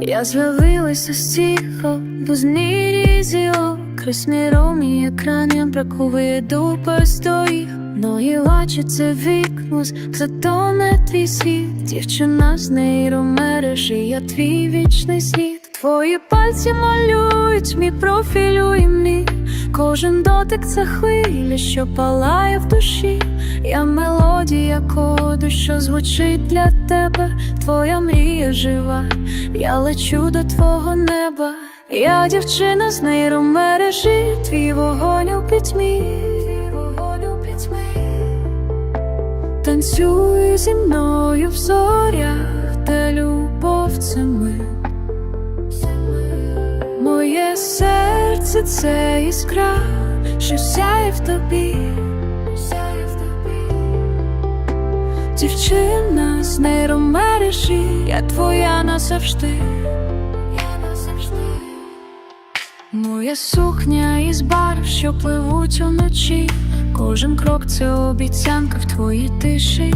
Я з'явилася з цього, бузні різі окресні ромі екрані бракує дупа стоїх. Ноги лачиться вікнус, зато не твій світ, дівчина з нейромережі, я твій вічний слід. Твої пальці малюють мій профіль у імлі Кожен дотик це хвиля, що палає в душі. Я мелодія коду, що звучить для тебе. Твоя мрія жива, я лечу до твого неба. Я дівчина з нейромережі, твій вогонь у пітьмі. Вогонь у пітьмі. Танцюй зі мною в зорях, де любов це ми. Моє серце це іскра, що сяє в тобі, Дівчина з нейромережі, я твоя назавжди. Моя сукня із барв, що пливуть уночі. Кожен крок це обіцянка в твоїй тиші.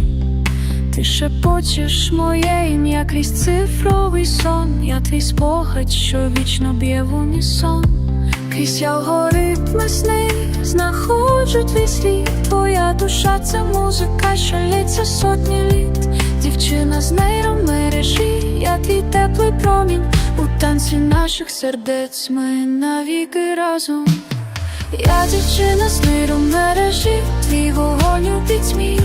Ти шепочеш моє ім'я крізь цифровий сон. Я твій спогад, що вічно б'є в унісон. Крізь алгоритми сни знаходжу твій слід. Твоя душа це музика, що лється сотні літ. Дівчина з нейромережі, як твій теплий промінь. У танці наших сердець ми навіки разом. Я дівчина з нейромережі, твій вогонь у пітьмі.